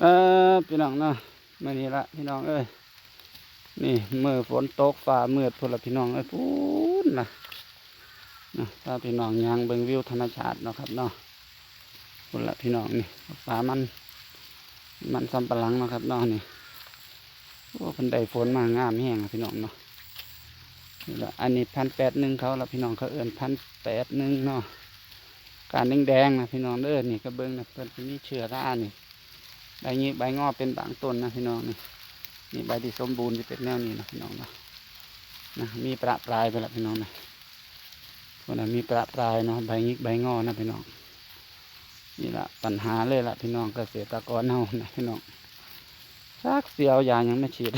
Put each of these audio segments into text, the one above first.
เออพี่น้องเนาะมื่อนี้ละพี่น้องเอ้ยนี่เมื่อฝนตกฟ้ามืดพุ่นละพี่น้องเอ้ยพูนนะนะถ้าพี่น้องยางเบิ่งวิวธรรมชาติเนาะครับเนาะพุ่นละพี่น้องนี่ฟ้ามัน มันสำปะหลังเนาะครับเนาะนี่โอ้เพันได้ฝนมางามแห้งพี่น้องเนาะนี่ละอันนี้พันแปดหนึ่งเขาละพี่น้องเขาเอื่นพันแปดหนึ่งเนาะการแดงๆนะพี่น้องเด้อนี่ก็เบิ่งนะเพิ่นสิมีเชื้อรานี่ ใบนี้ใบงอเป็นบางต้นนะพี่น้องนี่นี่ใบที่สมบูรณ์จะเป็นแนวนี้นะพี่น้องนะนะมีประปรายไปละพี่น้องนะคนนั้นมีประปรายเนาะใบนี้ใบงอนะพี่น้องนี่ละปัญหาเลยละพี่น้องเกษตรกรเฮานะพี่น้องซักเสียวยายังไม่ฉีด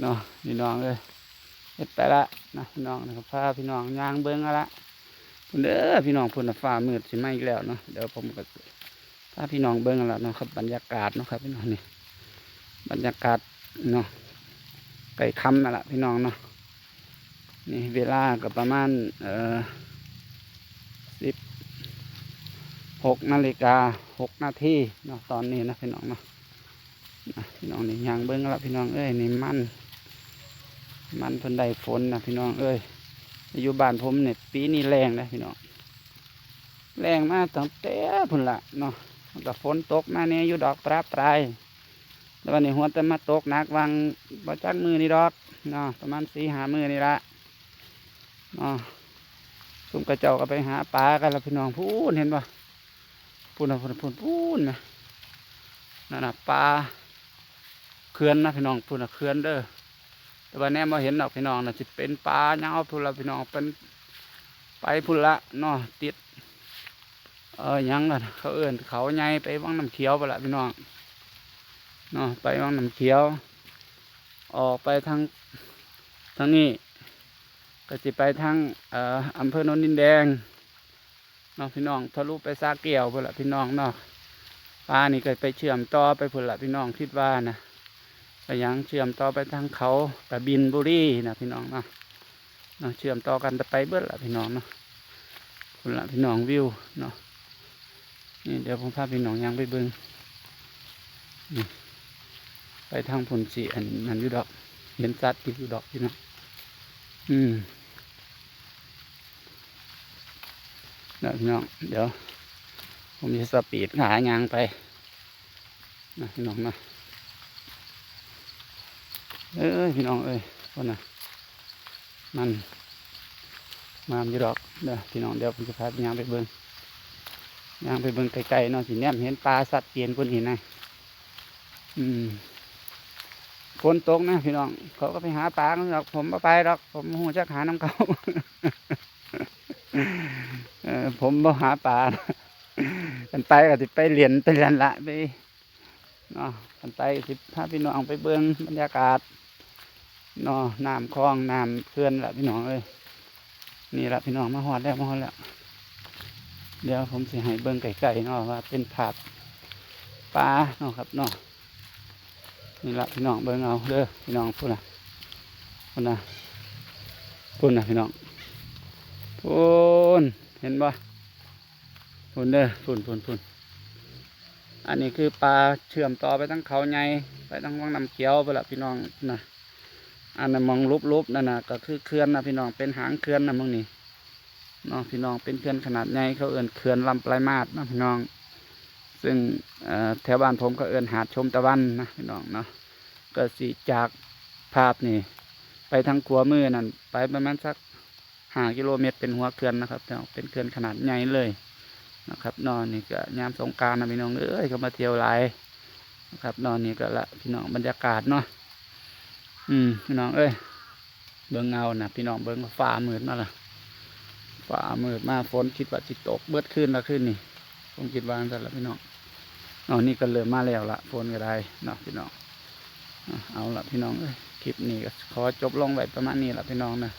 เนาะพี่น้องเลยเฮ็ดไปละนะพี่น้องนะครับพาพี่น้องยางเบิ้งเอาละเด้อพี่น้องพุ่นน่ะฟ้ามืดสิไมาอีกแล้วเนาะเดี๋ยวผมก็ถ้าพี่น้องเบิ่งกันแล้วเนาะครับบรรยากาศเนาะครับพี่น้องนี่บรรยากาศเนาะไก่ค่ำนั่นแหละพี่น้องเนาะนี่เวลาก็ประมาณเอ่อสิบหกนาฬิกาหกนาทีเนาะตอนนี้นะพี่น้องเนาะพี่น้องนี่ยางเบิ่งกันละพี่น้องเอ้ยนี่มัน มันเพิ่นได้ฝนนะพี่น้องเอ้ย อยู่บ้านผมเนี่ยปีนี้แรงนะพี่น้องแรงมากตั้งแต่พุ่นละเนาะมันก็ฝนตกมาเนี่ยอยู่ดอกปลาปลายแล้ววันนี้หัวแต่มาตกหนักวังบ่จักมือนี่ดอกเนาะประมาณสี่หามือนี่ละเนาะซุ่มกระเจ้าก็ไปหาปลากันแล้วพี่น้องพูนเห็นปะพูนนะพูนพูนพูนนะนั่นน่ะปลาเขื่อนนะพี่น้องพูนนะเขื่อนเด้อ แต่ว่าแน่มาเห็นดอกพี่น้องนะจะเป็นปลาเงาพุ่นละพี่น้องเป็นไปพุ่นละเนาะติด เออหยังล่ะเขาเอื่นเขาใหญ่ไปวังน้ำเขียวไปละพี่น้องเนาะไปวังน้ำเขียว ออกไปทางทางนี้ก็จะไปทางเอ่ออำเภอโนนดินแดงเนาะพี่น้องทะลุไปซาเกี่ยวพุ่นละพี่น้องเนาะปลานี่ก็ไปเชื่อมต่อไปพุ่นละพี่น้องคิดว่านะ ไปยังเชื่อมต่อไปทางเขาตะบินบุรีนะพี่น้องเนาะเนาะเชื่อมต่อกันจะไปเบิดละพี่น้องเนาะคุณละพี่น้องวิวเนาะนี่เดี๋ยวผมพาพี่น้องยังไปเบิงนี่ไปทางผลสีอันนั้นอยู่ดอก เห็นสัตว์ติดอยู่ดอกพี่น้องอืมนะพี่น้องเดี๋ยว ผมจะสปีดขายางไปนะพี่น้องเนาะ เอ้ยพี่น้องเอ้ยคนน่ะมันมามอยู่ดอกเด้อพี่น้องเดี๋ยวผมจะพาไปย่างไปเบิ้งย่างไปเบิ้งไกลๆเนาะสิแนมเห็นปลาสัตว์เปลี่ยนคนเห็นนะอืมฝนตกนะพี่น้องเขาก็ไปหาปลากันดอกผมม่ไปดอก ผมหูจักหาน้ำเขาเออผมบ่หาปลากันไปก็สิไปเหรียนไปเหรียนละไปเนาะกันไปสิพาพี่น้องไปเบิ้งบรรยากาศ นาะน้ำคลองน้ำเพื่อนละพี่น้องเอ้ยนี่ละพี่น้องมาหอดแล้วมาหอดแล้วเดี๋ยวผมสิให้เบิ้งไก่ๆเนาะว่าเป็นผาดปลาเนาะครับเนาะนี่ละพี่น้องเบิ้งเอาเด้อพี่น้องพูดนะพูดนะพูดนะพี่น้องพูนเห็นบ่พูนเด้อพูนพูนพูนอันนี้คือปลาเชื่อมต่อไปทั้งเขาใหญ่ไปทั้งวังน้ำเขียวไปละพี่น้องนะ อันนั้นมองลุบๆนั่นนะก็คือเขื่อนนะพี่น้องเป็นหางเขื่อนนะมึงนี่เนาะพี่น้องเป็นเขื่อนขนาดใหญ่เขาเอื่นเขื่อนลำปลายมาดนะพี่น้อง ซึ่งแถวบ้านผมก็เอื่นหาดชมตะวันนะพี่น้องเนาะก็สีจากภาพนี่ ไปทางขัวมือนั่นไปประมาณสักห้ากิโลเมตรเป็นหัวเขื่อนนะครับเนาะเป็นเขื่อนขนาดใหญ่เลยนะครับนอนนี่ก็ยามสงการนะพี่น้องเอ้ยเขามาเที่ยวหลายนะครับนอนนี่ก็ละพี่น้องบรรยากาศเนาะ อืมพี่น้องเอ้ยเบิ่งเงานะพี่น้องเบิ่งฟ้ามืดมาละฟ้ามืดมาฝนคิดว่าจิตตกเบิดขึ้นล้วขึ้นนี่ผมคิดว่าจั่นละพี่น้องเนานี่ก็เริ่มมาแล้วละฝนก็ได้เนาะพี่น้องเอาละพี่น้องเอ้ยคลิปนี้ก็ขอจบลงไว้ประมาณนี้ละพี่น้องนะ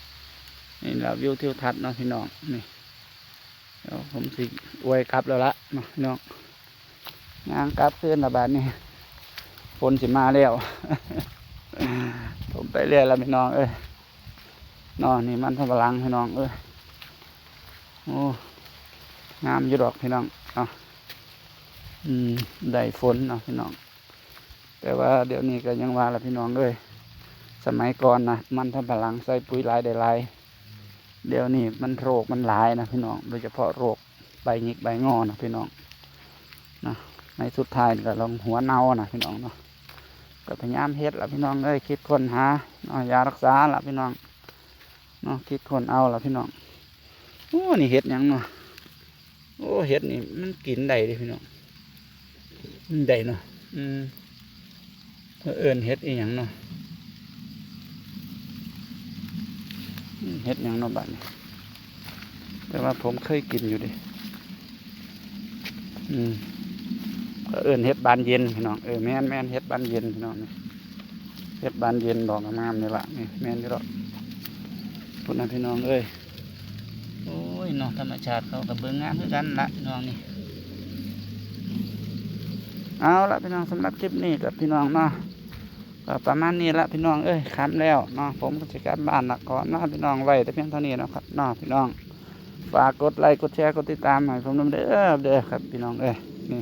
นี่ละวิวทิวทัศน์เนาะพี่น้องนี่เดี๋ยวผมสิอวยกลับแล้วละเนาะพี่น้องงานกลับขึ้นละบาดนี้ฝนสิมาแล้ว ผมไปเรื่อยแล้วพี่น้องเอ้ยนอนนี่มันทำพลังพี่น้องเอ้ยโอ้งามอยู่ดอกพี่น้องเนาะอืมได้ฝนเนาะพี่น้อง แต่ว่าเดี๋ยวนี้ก็ยังว่าละพี่น้องเลยสมัยก่อนนะมันทำพลังใส่ปุ๋ยลายได้ลายเดี๋ยวนี้มันโรคมันหลายนะพี่น้องโดยเฉพาะโรคใบหงิกใบงอนะพี่น้องนะในสุดท้ายก็ลองหัวเน่านะพี่น้องเนาะ ก็พยายามเฮ็ดละพี่น้องเอ้ยคิดคนหาเนาะยารักษาละพี่น้องเนาะคิดคนเอาละพี่น้องโอ้นี่เฮ็ดยังเนาะโอ้เฮ็ดนี่มันกินได้ดิพี่น้องมันได้เนาะอืมเอิญเฮ็ดอีหยังเนาะอืมเฮ็ดยังเนาะบัดนี้แต่ว่าผมเคยกินอยู่ดิอืม เอินเฮ็ดบานเย็นพี่น้องเออแม่นแม่นเฮ็ดบานเย็นพี่น้องนี่เฮ็ดบานเย็นดอกงามนี่ละนี่แม่นที่ดอกพุ่นนะพี่น้องเอ้ยโอ้ยน้องธรรมชาติเขากับเบิ่งงามคือกันละพี่น้องนี่เอาละพี่น้องสำหรับคลิปนี้กับพี่น้องเนาะก็ประมาณนี้ละพี่น้องเอ้ยค้ำแล้วเนาะผมก็จะกลับบ้านละก่อนเนาะพี่น้องไว้แต่เพียงเท่านี้นะครับเนาะพี่น้องฝากกดไลค์กดแชร์กดติดตามให้ผมด้วยเด้อเด้อครับพี่น้องเอ้ยนี่